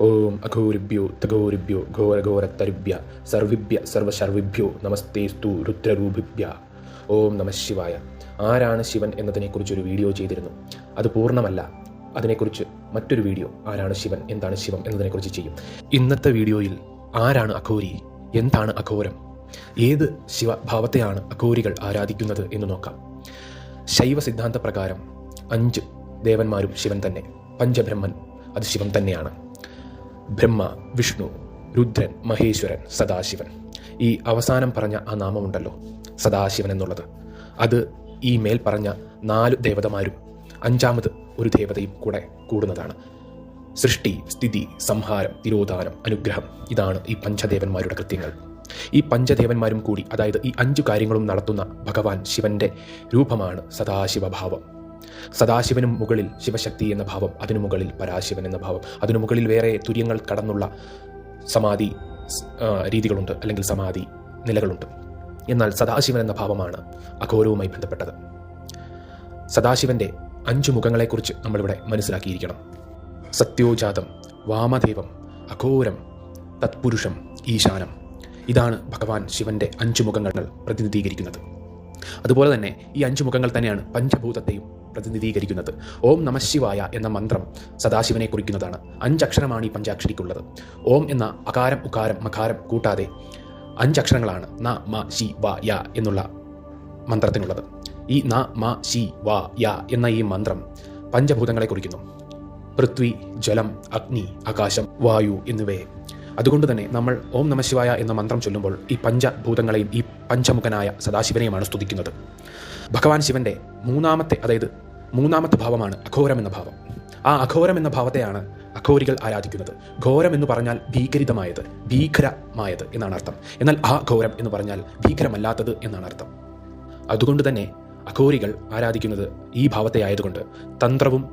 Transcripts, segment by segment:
ഓം അഘോരിഭ്യോ തഘോരിഭ്യോ ഘോരഘോരത്തരുഭ്യ സർവിഭ്യ സർവശർവിഭ്യോ നമസ്തേസ്തു രുദ്രരൂപിഭ്യ. ഓം നമ ശിവായ. ആരാണ് ശിവൻ എന്നതിനെക്കുറിച്ചൊരു വീഡിയോ ചെയ്തിരുന്നു? അത് പൂർണമല്ല. അതിനെക്കുറിച്ച് മറ്റൊരു വീഡിയോ. ആരാണ് ശിവൻ? എന്താണ് ശിവം എന്നതിനെക്കുറിച്ച് ചെയ്യും. ഇന്നത്തെ വീഡിയോയിൽ ആരാണ് അഘോരി? എന്താണ് അഘോരം? ഏത് ശിവഭാവത്തെയാണ് അഘോരികൾ ആരാധിക്കുന്നത് എന്ന് നോക്കാം. ശൈവ സിദ്ധാന്ത പ്രകാരം അഞ്ച് ദേവന്മാരും ശിവൻ തന്നെ. പഞ്ചബ്രഹ്മൻ അത് ശിവൻ തന്നെയാണ്. ബ്രഹ്മ വിഷ്ണു രുദ്രൻ മഹേശ്വരൻ സദാശിവൻ. ഈ അവസാനം പറഞ്ഞ ആ നാമമുണ്ടല്ലോ സദാശിവൻ എന്നുള്ളത്. അത് ഈ മേൽ പറഞ്ഞ നാല് ദേവതമാരും അഞ്ചാമത് ഒരു ദേവതയും കൂടെ കൂടുന്നതാണ്. സൃഷ്ടി സ്ഥിതി സംഹാരം തിരോധാനം അനുഗ്രഹം ഇതാണ് ഈ പഞ്ചദേവന്മാരുടെ കൃത്യങ്ങൾ. ഈ പഞ്ചദേവന്മാരും കൂടി അതായത് ഈ അഞ്ചു കാര്യങ്ങളും നടത്തുന്ന ഭഗവാൻ ശിവന്റെ രൂപമാണ് സദാശിവഭാവം. സദാശിവനും മുകളിൽ ശിവശക്തി എന്ന ഭാവം അതിനു മുകളിൽ പരാശിവൻ എന്ന ഭാവം. അതിനു മുകളിൽ വേറെ തുര്യങ്ങൾ കടന്നുള്ള സമാധി രീതികളുണ്ട് അല്ലെങ്കിൽ സമാധി നിലകളുണ്ട്. എന്നാൽ സദാശിവൻ എന്ന ഭാവമാണ് അഘോരവുമായി ബന്ധപ്പെട്ടത്. സദാശിവന്റെ അഞ്ചു മുഖങ്ങളെക്കുറിച്ച് നമ്മളിവിടെ മനസ്സിലാക്കിയിരിക്കണം. സത്യോജാതം വാമദേവം അഘോരം തത്പുരുഷം ഈശാനം. ഇതാണ് ഭഗവാൻ ശിവന്റെ അഞ്ചു മുഖങ്ങൾ പ്രതിനിധീകരിക്കുന്നത്. അതുപോലെ തന്നെ ഈ അഞ്ചു മുഖങ്ങൾ തന്നെയാണ് പഞ്ചഭൂതത്തെയും പ്രതിനിധീകരിക്കുന്നത്. ഓം നമശിവായ എന്ന മന്ത്രം സദാശിവനെ കുറിക്കുന്നതാണ്. അഞ്ചക്ഷരമാണ് ഈ പഞ്ചാക്ഷരിക്കുള്ളത്. ഓം എന്ന അകാരം ഉകാരം മകാരം കൂട്ടാതെ അഞ്ചക്ഷരങ്ങളാണ് ന മ ശി വ യ എന്നുള്ള മന്ത്രത്തിനുള്ളത്. ഈ ന മ ശി വ യ എന്ന ഈ മന്ത്രം പഞ്ചഭൂതങ്ങളെ കുറിക്കുന്നു. പൃഥ്വി ജലം അഗ്നി ആകാശം വായു എന്നിവയെ അതുകൊണ്ട് തന്നെ നമ്മൾ ഓം നമശിവായ എന്ന മന്ത്രം ചൊല്ലുമ്പോൾ ഈ പഞ്ചഭൂതങ്ങളെയും ഈ പഞ്ചമുഖനായ സദാശിവനെയുമാണ് സ്തുതിക്കുന്നത്. ഭഗവാൻ ശിവന്റെ മൂന്നാമത്തെ അതായത് മൂന്നാമത്തെ ഭാവമാണ് അഘോരം എന്ന ഭാവം. ആ അഘോരം എന്ന ഭാവത്തെയാണ് അഘോരികൾ ആരാധിക്കുന്നത്. ഘോരം എന്ന് പറഞ്ഞാൽ ഭീകരിതമായത് ഭീകരമായത് എന്നാണ് അർത്ഥം. എന്നാൽ ആ ഘോരം എന്ന് പറഞ്ഞാൽ ഭീകരമല്ലാത്തത് എന്നാണ് അർത്ഥം. അതുകൊണ്ട് തന്നെ അഘോരികൾ ആരാധിക്കുന്നത് ഈ ഭാവത്തെ ആയതുകൊണ്ട് തന്ത്രവും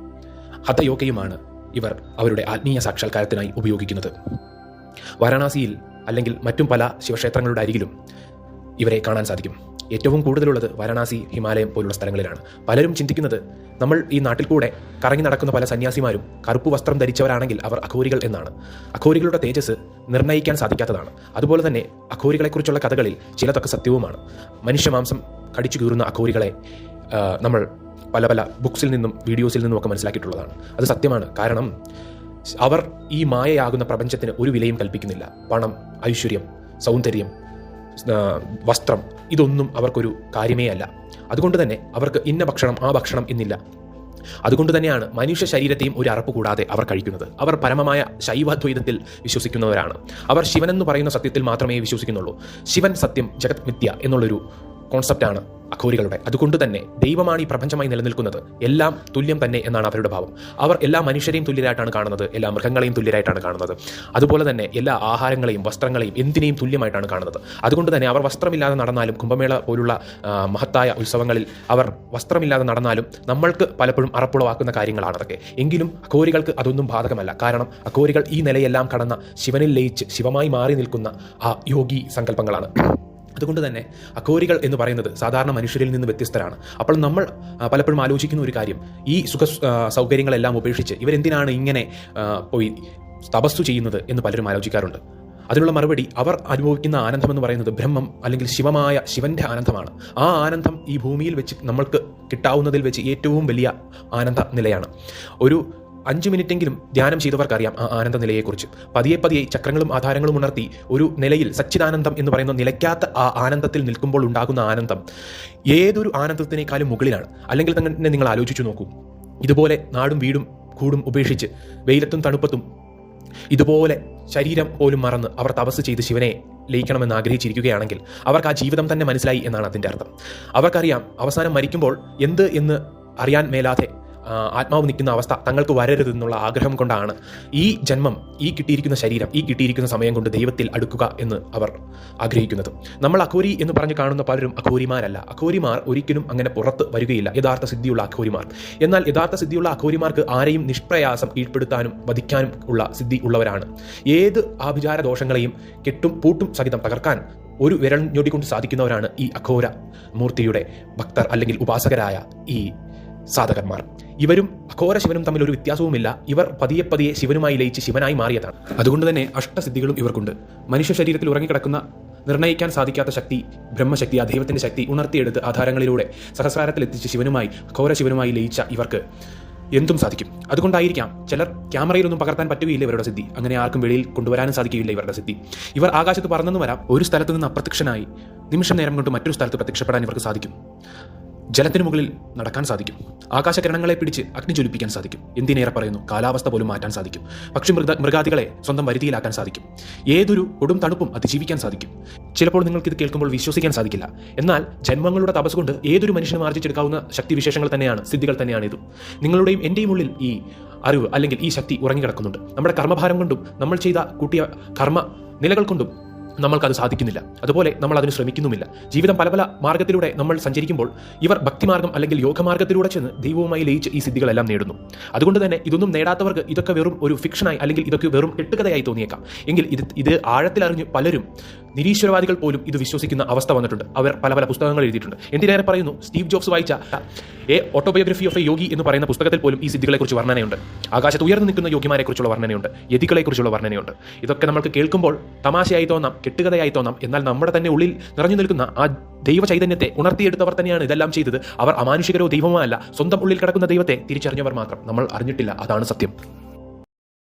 ഹതയോഗയുമാണ് ഇവർ അവരുടെ ആത്മീയ സാക്ഷാത്കാരത്തിനായി ഉപയോഗിക്കുന്നത്. വാരണാസിയിൽ അല്ലെങ്കിൽ മറ്റും പല ശിവക്ഷേത്രങ്ങളുടെ അരികിലും ഇവരെ കാണാൻ സാധിക്കും. ഏറ്റവും കൂടുതലുള്ളത് വാരാണസി ഹിമാലയം പോലുള്ള സ്ഥലങ്ങളിലാണ്. പലരും ചിന്തിക്കുന്നത് നമ്മൾ ഈ നാട്ടിൽ കൂടെ കറങ്ങി നടക്കുന്ന പല സന്യാസിമാരും കറുപ്പ് വസ്ത്രം ധരിച്ചവരാണെങ്കിൽ അവർ അഘോരികൾ എന്നാണ്. അഘോരികളുടെ തേജസ് നിർണയിക്കാൻ സാധിക്കാത്തതാണ്. അതുപോലെ തന്നെ അഘോരികളെക്കുറിച്ചുള്ള കഥകളിൽ ചിലതൊക്കെ സത്യവുമാണ്. മനുഷ്യമാംസം കടിച്ചു കീറുന്ന അഘോരികളെ നമ്മൾ പല പല ബുക്സിൽ നിന്നും വീഡിയോസിൽ നിന്നും ഒക്കെ മനസ്സിലാക്കിയിട്ടുള്ളതാണ്. അത് സത്യമാണ്. കാരണം അവർ ഈ മായയാകുന്ന പ്രപഞ്ചത്തിന് ഒരു വിലയും കൽപ്പിക്കുന്നില്ല. പണം ഐശ്വര്യം സൗന്ദര്യം വസ്ത്രം ഇതൊന്നും അവർക്കൊരു കാര്യമേ അല്ല. അതുകൊണ്ട് തന്നെ അവർക്ക് ഇന്ന ഭക്ഷണം ആ ഭക്ഷണം എന്നില്ല അതുകൊണ്ട് തന്നെയാണ് മനുഷ്യ ശരീരത്തെയും ഒരു അറപ്പ് കൂടാതെ അവർ കഴിക്കുന്നത്. അവർ പരമമായ ശൈവദ്വൈതത്തിൽ വിശ്വസിക്കുന്നവരാണ്. അവർ ശിവനെന്ന് പറയുന്ന സത്യത്തിൽ മാത്രമേ വിശ്വസിക്കുന്നുള്ളൂ. ശിവൻ സത്യം ജഗത് മിഥ്യ എന്നുള്ളൊരു കോൺസെപ്റ്റാണ് അഘോരികളുടെ. അതുകൊണ്ട് തന്നെ ദൈവമാണ് ഈ പ്രപഞ്ചമായി നിലനിൽക്കുന്നത്. എല്ലാം തുല്യം തന്നെ എന്നാണ് അവരുടെ ഭാവം. അവർ എല്ലാ മനുഷ്യരെയും തുല്യരായിട്ടാണ് കാണുന്നത്. എല്ലാ മൃഗങ്ങളെയും തുല്യരായിട്ടാണ് കാണുന്നത്. അതുപോലെ തന്നെ എല്ലാ ആഹാരങ്ങളെയും വസ്ത്രങ്ങളെയും എന്തിനേയും തുല്യമായിട്ടാണ് കാണുന്നത്. അതുകൊണ്ട് തന്നെ അവർ വസ്ത്രമില്ലാതെ നടന്നാലും കുംഭമേള പോലുള്ള മഹത്തായ ഉത്സവങ്ങളിൽ അവർ വസ്ത്രമില്ലാതെ നടന്നാലും നമ്മൾക്ക് പലപ്പോഴും അറപ്പുളവാക്കുന്ന കാര്യങ്ങളാണ് അതൊക്കെ. എങ്കിലും അഘോരികൾക്ക് അതൊന്നും ബാധകമല്ല. കാരണം അഘോരികൾ ഈ നിലയെല്ലാം കടന്ന ശിവനിൽ ലയിച്ച് ശിവമായി മാറി നിൽക്കുന്ന ആ യോഗി സങ്കല്പങ്ങളാണ്. അതുകൊണ്ട് തന്നെ അഘോരികൾ എന്ന് പറയുന്നത് സാധാരണ മനുഷ്യരിൽ നിന്ന് വ്യത്യസ്തരാണ്. അപ്പോൾ നമ്മൾ പലപ്പോഴും ആലോചിക്കുന്ന ഒരു കാര്യം ഈ സുഖ സൗകര്യങ്ങളെല്ലാം ഉപേക്ഷിച്ച് ഇവരെന്തിനാണ് ഇങ്ങനെ പോയി തപസ്സു ചെയ്യുന്നത് എന്ന് പലരും ആലോചിക്കാറുണ്ട്. അതിനുള്ള മറുപടി അവർ അനുഭവിക്കുന്ന ആനന്ദം എന്ന് പറയുന്നത് ബ്രഹ്മം അല്ലെങ്കിൽ ശിവമായ ശിവന്റെ ആനന്ദമാണ്. ആ ആനന്ദം ഈ ഭൂമിയിൽ വെച്ച് നമ്മൾക്ക് കിട്ടാവുന്നതിൽ വെച്ച് ഏറ്റവും വലിയ ആനന്ദ നിലയാണ്. ഒരു അഞ്ച് മിനിറ്റെങ്കിലും ധ്യാനം ചെയ്തവർക്കറിയാം ആ ആനന്ദ നിലയെക്കുറിച്ച് പതിയെ പതിയെ ചക്രങ്ങളും ആധാരങ്ങളും ഉണർത്തി ഒരു നിലയിൽ സച്ചിദാനന്ദം എന്ന് പറയുന്ന നിലയ്ക്കാത്ത ആ ആനന്ദത്തിൽ നിൽക്കുമ്പോൾ ഉണ്ടാകുന്ന ആനന്ദം ഏതൊരു ആനന്ദത്തിനേക്കാളും മുകളിലാണ്. അല്ലെങ്കിൽ തന്നെ നിങ്ങൾ ആലോചിച്ചു നോക്കൂ. ഇതുപോലെ നാടും വീടും കൂടും ഉപേക്ഷിച്ച് വെയിലത്തും തണുപ്പത്തും ഇതുപോലെ ശരീരം പോലും മറന്ന് അവർ തപസ് ചെയ്ത് ശിവനെ ലയിക്കണമെന്ന് ആഗ്രഹിച്ചിരിക്കുകയാണെങ്കിൽ അവർക്ക് ആ ജീവിതം തന്നെ മനസ്സിലായി എന്നാണ് അതിന്റെ അർത്ഥം. അവർക്കറിയാം അവസാനം മരിക്കുമ്പോൾ എന്ത് എന്ന് അറിയാൻ മേലാതെ ആത്മാവ് നിൽക്കുന്ന അവസ്ഥ തങ്ങൾക്ക് വരരുതെന്നുള്ള ആഗ്രഹം കൊണ്ടാണ് ഈ ജന്മം ഈ കിട്ടിയിരിക്കുന്ന ശരീരം ഈ കിട്ടിയിരിക്കുന്ന സമയം കൊണ്ട് ദൈവത്തിൽ അടുക്കുക എന്ന് അവർ ആഗ്രഹിക്കുന്നത്. നമ്മൾ അഘോരി എന്ന് പറഞ്ഞ് കാണുന്ന പലരും അഘോരിമാരല്ല. അഘോരിമാർ ഒരിക്കലും അങ്ങനെ പുറത്ത് വരികയില്ല. യഥാർത്ഥ സിദ്ധിയുള്ള അഘോരിമാർ. എന്നാൽ യഥാർത്ഥ സിദ്ധിയുള്ള അഘോരിമാർക്ക് ആരെയും നിഷ്പ്രയാസം കീഴ്പ്പെടുത്താനും വധിക്കാനും ഉള്ള സിദ്ധി ഉള്ളവരാണ്. ഏത് ആഭിചാര ദോഷങ്ങളെയും കെട്ടും പൂട്ടും സഹിതം തകർക്കാൻ ഒരു വിരൽ ഞൊടിക്കൊണ്ട് സാധിക്കുന്നവരാണ് ഈ അഘോര മൂർത്തിയുടെ ഭക്തർ അല്ലെങ്കിൽ ഉപാസകരായ ഈ സാധകന്മാർ. ഇവരും അഘോര ശിവനും തമ്മിൽ ഒരു വ്യത്യാസവുമില്ല. ഇവർ പതിയെ പതിയെ ശിവനുമായി ലയിച്ച് ശിവനായി മാറിയതാണ്. അതുകൊണ്ട് തന്നെ അഷ്ടസിദ്ധികളും ഇവർക്കുണ്ട്. മനുഷ്യ ശരീരത്തിൽ ഉറങ്ങിക്കിടക്കുന്ന നിർണയിക്കാൻ സാധിക്കാത്ത ശക്തി ബ്രഹ്മശക്തി ആ ദൈവത്തിന്റെ ശക്തി ഉണർത്തിയെടുത്ത് ആധാരങ്ങളിലൂടെ സഹസ്രാരത്തിലെത്തിച്ച് ശിവനുമായി ഘോര ശിവനുമായി ലയിച്ച ഇവർക്ക് എന്തും സാധിക്കും. അതുകൊണ്ടായിരിക്കാം ചിലർ ക്യാമറയിലൊന്നും പകർത്താൻ പറ്റുകയില്ല ഇവരുടെ സിദ്ധി. അങ്ങനെ ആർക്കും വെളിയിൽ കൊണ്ടുവരാനും സാധിക്കുകയില്ല ഇവരുടെ സിദ്ധി. ഇവർ ആകാശത്ത് പറന്നെന്ന് വരാം. ഒരു സ്ഥലത്ത് നിന്ന് അപ്രത്യക്ഷനായി നിമിഷം നേരം കൊണ്ട് മറ്റൊരു സ്ഥലത്ത് പ്രത്യക്ഷപ്പെടാൻ ഇവർക്ക് സാധിക്കും. ജലത്തിന് മുകളിൽ നടക്കാൻ സാധിക്കും. ആകാശകിരണങ്ങളെ പിടിച്ച് അഗ്നി ജ്വലിപ്പിക്കാൻ സാധിക്കും. എന്തിനേറെ പറയുന്നു? കാലാവസ്ഥ പോലും മാറ്റാൻ സാധിക്കും. പക്ഷി മൃഗ മൃഗാദികളെ സ്വന്തം വരുതിയിലാക്കാൻ സാധിക്കും. ഏതൊരു കൊടും തണുപ്പും അതിജീവിക്കാൻ സാധിക്കും. ചിലപ്പോൾ നിങ്ങൾക്ക് ഇത് കേൾക്കുമ്പോൾ വിശ്വസിക്കാൻ സാധിക്കില്ല. എന്നാൽ ജന്മങ്ങളുടെ തപസ് കൊണ്ട് ഏതൊരു മനുഷ്യനും ആർജിച്ചെടുക്കാവുന്ന ശക്തിവിശേഷങ്ങൾ തന്നെയാണ് സിദ്ധികൾ തന്നെയാണ് ഇത്. നിങ്ങളുടെയും എന്റെയും ഉള്ളിൽ ഈ അറിവ് അല്ലെങ്കിൽ ഈ ശക്തി ഉറങ്ങിക്കിടക്കുന്നുണ്ട്. നമ്മുടെ കർമ്മഭാരം കൊണ്ടും നമ്മൾ ചെയ്ത കൂട്ടിയ കർമ്മ നിലകൾ കൊണ്ടും നമ്മൾക്കത് സാധിക്കുന്നില്ല. അതുപോലെ നമ്മൾ അതിന് ശ്രമിക്കുന്നുമില്ല. ജീവിതം പല പല മാർഗത്തിലൂടെ നമ്മൾ സഞ്ചരിക്കുമ്പോൾ ഇവർ ഭക്തിമാർഗം അല്ലെങ്കിൽ യോഗമാർഗത്തിലൂടെ ചെന്ന് ദൈവവുമായി ലയിച്ച് ഈ സിദ്ധികളെല്ലാം നേടുന്നു. അതുകൊണ്ട് തന്നെ ഇതൊന്നും നേടാത്തവർക്ക് ഇതൊക്കെ വെറും ഒരു ഫിക്ഷനായി അല്ലെങ്കിൽ ഇതൊക്കെ വെറും കെട്ടുകഥയായി തോന്നിയേക്കാം. എങ്കിൽ ഇത് ഇത് ആഴത്തിലറിഞ്ഞ് പലരും നിരീശ്വരവാദികൾ പോലും ഇത് വിശ്വസിക്കുന്ന അവസ്ഥ വന്നിട്ടുണ്ട്. അവർ പല പല പുസ്തകങ്ങൾ എഴുതിയിട്ടുണ്ട്. എന്തിനേറെ പറയുന്നു സ്റ്റീവ് ജോബ്സ് വായിച്ച a autobiography of a yogi എന്ന് പറയുന്ന പുസ്തകത്തിൽ പോലും ഈ സിദ്ധികളെക്കുറിച്ച് വർണനയുണ്ട്. ആകാശത്ത് ഉയർന്നു നിൽക്കുന്ന യോഗിമാരെക്കുറിച്ചുള്ള വർണനയുണ്ട്. യതികളെക്കുറിച്ചുള്ള വർണനയുണ്ട്. ഇതൊക്കെ നമുക്ക് കേൾക്കുമ്പോൾ തമാശയായി തോന്നാം കെട്ടുകഥയായി തോന്നാം എന്നാൽ നമ്മുടെ തന്നെ ഉള്ളിൽ നിറഞ്ഞു നിൽക്കുന്ന ആ ദൈവ ചൈതന്യത്തെ ഉണർത്തിയെടുത്തവർ തന്നെയാണ് ഇതെല്ലാം ചെയ്തത്. അവർ അമാനുഷികരോ ദൈവമോ അല്ല സ്വന്തം ഉള്ളിൽ കിടക്കുന്ന ദൈവത്തെ തിരിച്ചറിഞ്ഞവർ മാത്രം. നമ്മൾ അറിഞ്ഞിട്ടില്ല അതാണ് സത്യം.